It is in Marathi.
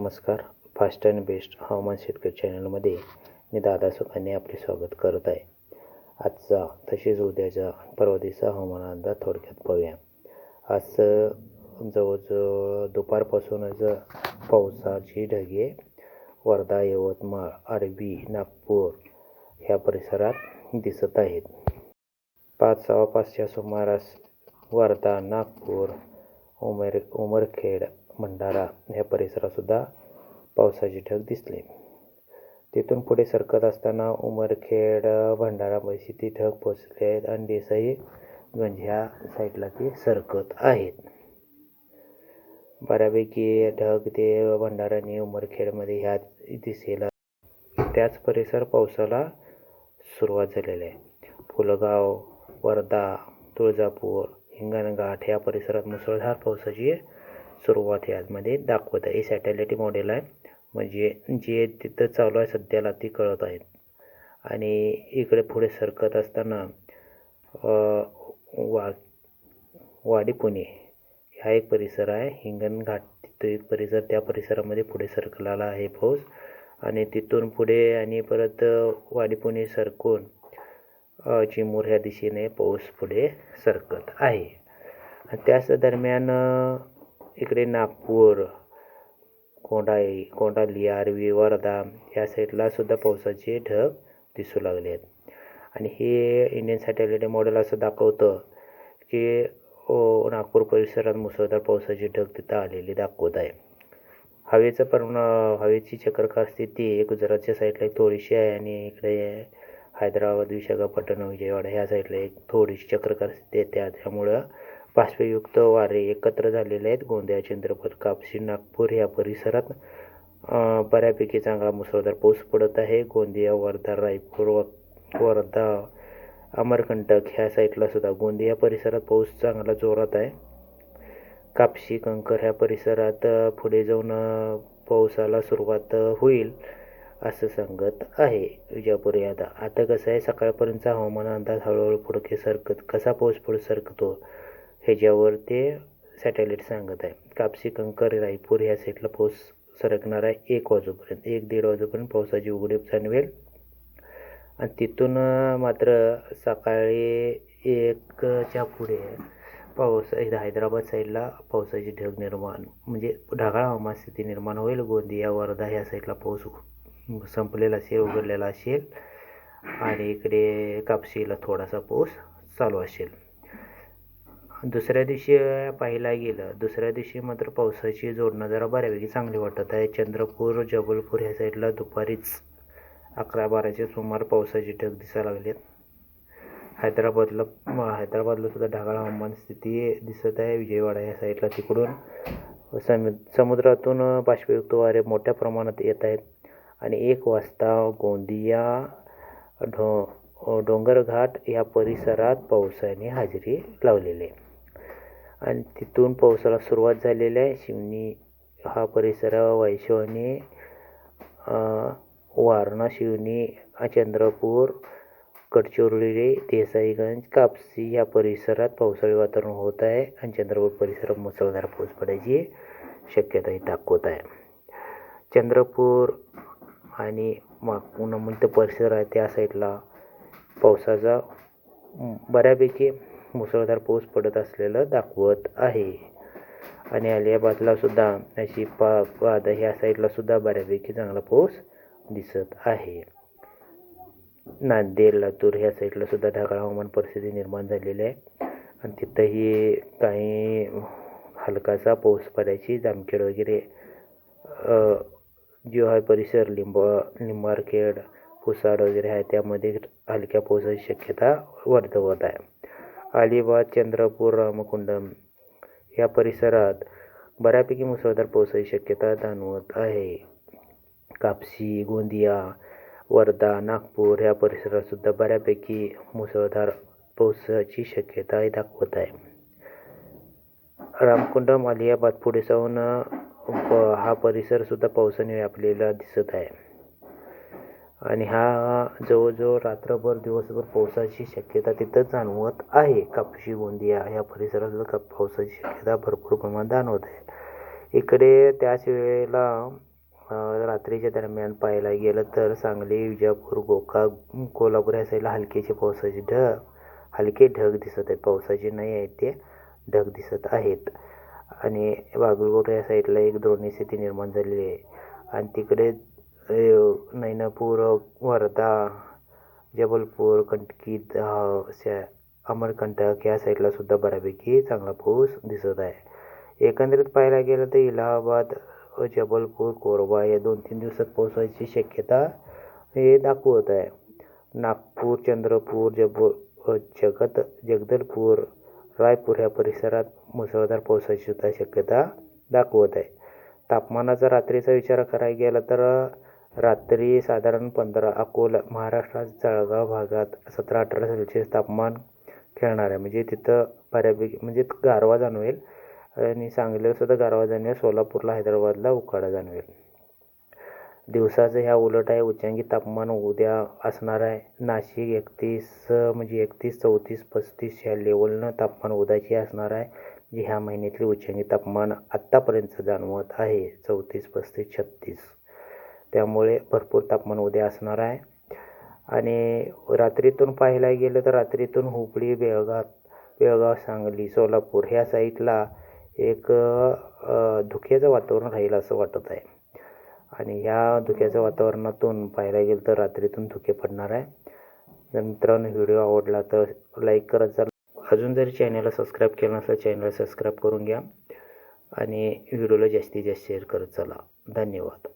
नमस्कार. फास्ट अँड बेस्ट हवामान शेतकरी चॅनलमध्ये मी दादा सुखाने आपले स्वागत करत आहे. आजचा तसेच उद्याचा परवा दिवसा हवामान अंदाज थोडक्यात पाहूया. आज जवळजवळ दुपारपासूनच पावसाची ढगे वर्धा यवतमाळ आरबी नागपूर ह्या परिसरात दिसत आहेत. पाच सव्वा पाचच्या सुमारास वर्धा नागपूर उमेर उमरखेड भंडारा ह्या परिसरातसुद्धा पावसाचे ढग दिसले. तिथून पुढे सरकत असताना उमरखेड भंडारा ती ढग पोचले आहेत आणि देसाई गंज ह्या साईडला ते सरकत आहेत. बऱ्यापैकी ढग ते भंडारा आणि उमरखेडमध्ये ह्या दिसेला त्याच परिसर पावसाला सुरुवात झालेली आहे. फुलगाव वर्धा तुळजापूर हिंगणघाट ह्या परिसरात मुसळधार पावसाची सुरुवात यामध्ये दाखवत आहे. हे सॅटेलाईट मॉडेल आहे. म्हणजे जे तिथं चालू आहे सध्याला ती कळत आहेत आणि इकडे पुढे सरकत असताना वा वाडी पुणे हा एक परिसर आहे. हिंगणघाट तो एक परिसर त्या परिसरामध्ये पुढे सरकलेला आहे पाऊस. आणि तिथून पुढे आणि परत वाडी पुणे सरकून चिमूर ह्या दिशेने पाऊस पुढे सरकत आहे. त्याच दरम्यान इकडे नागपूर कोंडाई कोंडाली आरवी वर्धा या साईडला सुद्धा पावसाचे ढग दिसू लागले आहेत. आणि हे इंडियन सॅटेलाईट मॉडेल असं दाखवतं की नागपूर परिसरात मुसळधार पावसाचे ढग तिथं आलेले दाखवत आहे. हवेचं पण हवेची चक्रकार स्थिती गुजरातच्या साईडला एक थोडीशी आहे आणि इकडे हैदराबाद विशाखापट्टणम विजयवाडा ह्या साईडला एक थोडीशी चक्रकार स्थिती आहे. त्यामुळं बाष्पयुक्त वारे एकत्र झालेले आहेत. गोंदिया चंद्रपूर कापशी नागपूर या परिसरात बऱ्यापैकी चांगला मुसळधार पाऊस पडत आहे. गोंदिया वर्धा रायपूर वर्धा अमरकंटक ह्या साईडला सुद्धा गोंदिया परिसरात पाऊस चांगला जोरात आहे. कापशी कंकर ह्या परिसरात पुढे जाऊन पावसाला सुरुवात होईल असं सांगत आहे विजापूर यादा. आता कसं आहे सकाळपर्यंतचा हवामान अंदाज हळूहळू पुढके सरकत कसा पाऊस पुढे सरकतो? ह्याच्यावर ते सॅटेलाईट सांगत आहे. कापसी कंकर रायपूर ह्या साईडला पाऊस सरकणार आहे एक वाजूपर्यंत एक दीड वाजूपर्यंत पावसाची उघडीप जाणवेल आणि तिथून मात्र सकाळी एकच्या पुढे पाऊस हैदराबाद साईडला पावसाची ढग निर्माण म्हणजे ढगाळ हवामान स्थिती निर्माण होईल. गोंदिया वर्धा ह्या साईडला पाऊस संपलेला असेल उघडलेला असेल. आणि इकडे कापशीला थोडासा पाऊस चालू असेल. दुसऱ्या दिवशी पाहायला गेलं. दुसऱ्या दिवशी मात्र पावसाची जोडणं जरा बऱ्यापैकी चांगली वाटत आहे. चंद्रपूर जबलपूर ह्या साईडला दुपारीच अकरा बाराच्या सुमार पावसाची ढग दिसायला लागलेत हैदराबादला हैदराबादला सुद्धा ढगाळ हवामान स्थिती दिसत आहे. विजयवाडा या साईडला तिकडून सम समुद्रातून बाष्पयुक्त वारे मोठ्या प्रमाणात येत आहेत. आणि एक वाजता गोंदिया ढो डोंगरघाट या परिसरात पावसाने हजेरी लावलेली आहे. आणि तिथून पावसाला सुरुवात झालेली आहे. शिवनी हा परिसर वैशवणी वारणा शिवनी चंद्रपूर गडचिरोली देसाईगंज कापसी या परिसरात पावसाळी वातावरण होत आहे आणि चंद्रपूर परिसरात मुसळधार पाऊस पडायची शक्यता ही दाखवत आहे. चंद्रपूर आणि पुन्हा परिसर आहे त्या साईडला पावसाचा बऱ्यापैकी मुसळधार पाऊस पडत असलेलं दाखवत आहे. आणि अलियाबादला सुद्धा अशी पा पाद ह्या साईडला सुद्धा बऱ्यापैकी चांगला पाऊस दिसत आहे. नांदेड लातूर ह्या साईडला सुद्धा ढगाळ हवामान परिस्थिती निर्माण झालेली आहे. आणि तिथंही काही हलकासा पाऊस पडायची जामखेड वगैरे जो परिसर लिंब लिंबारखेड पुसाड वगैरे आहे त्यामध्ये हलक्या पावसाची शक्यता वर्धवत आहे. अलिबाग चंद्रपूर रामकुंडम या परिसरात बऱ्यापैकी मुसळधार पावसाची शक्यता जाणवत आहे. कापसी गोंदिया वर्धा नागपूर ह्या परिसरातसुद्धा बऱ्यापैकी मुसळधार पावसाची शक्यता दाखवत आहे. रामकुंडम अलियाबाद पुढे जाऊन हा परिसरसुद्धा पावसाने व्यापलेला दिसत आहे. आणि हा जवळजवळ रात्रभर दिवसभर पावसाची शक्यता तिथं जाणवत आहे. कापशी गोंदिया या परिसरात पावसाची शक्यता भरपूर प्रमाणात जाणवत आहे. इकडे त्याच वेळेला रात्रीच्या दरम्यान पाहायला गेलं तर सांगली विजापूर गोकाक कोल्हापूर या साईडला हलकेचे पावसाचे ढग हलके ढग दिसत आहेत. पावसाचे नाही आहेत ते ढग दिसत आहेत. आणि बागलकोट या साईडला एक द्रोणी स्थिती निर्माण झालेली आहे. आणि तिकडे नैनापूर वर्धा जबलपूर कंटकी द- अमरकंटक या साईडला सुद्धा बऱ्यापैकी चांगला पाऊस दिसत आहे. एकंदरीत पाहायला गेलं तर इलाहाबाद जबलपूर कोरबा या दोन तीन दिवसात पावसाची शक्यता हे दाखवत आहे. नागपूर चंद्रपूर जब जगत जगदलपूर रायपूर ह्या परिसरात मुसळधार पावसाची सुद्धा शक्यता दाखवत आहे. तापमानाचा रात्रीचा विचार करायला गेला तर रात्री साधारण पंधरा अकोला महाराष्ट्रात जळगाव भागात सतरा अठरा सेल्सिअस तापमान खेळणार आहे. म्हणजे तिथं बऱ्यापैकी म्हणजे गारवा जाणवेल आणि सांगलीसुद्धा गारवा जाणवेल. सोलापूरला हैदराबादला उकाडा जाणवेल. दिवसाचं ह्या उलट आहे उच्चांकी तापमान उद्या असणार आहे. नाशिक एकतीस म्हणजे एकतीस चौतीस पस्तीस ह्या लेवलनं तापमान उद्याची असणार आहे. जी ह्या महिन्यातली उच्चांकी तापमान आत्तापर्यंत जाणवत आहे. चौतीस पस्तीस छत्तीस. त्यामुळे भरपूर तापमान उद्या असणार आहे. आणि रात्रीतून पाहायला गेलं तर रात्रीतून हुबळी बेळगाव बेळगाव सांगली सोलापूर ह्या साईडला एक धुक्याचं वातावरण राहील असं वाटत आहे. आणि ह्या धुक्याच्या वातावरणातून पाहायला गेलं तर रात्रीतून धुके पडणार आहे. जर मित्रांनो व्हिडिओ आवडला तर लाईक करत जा अजून जरी चॅनलला सबस्क्राईब केलं नसेल चॅनलला सबस्क्राईब करून घ्या. आणि व्हिडिओला जास्तीत जास्त शेअर करत चला. धन्यवाद.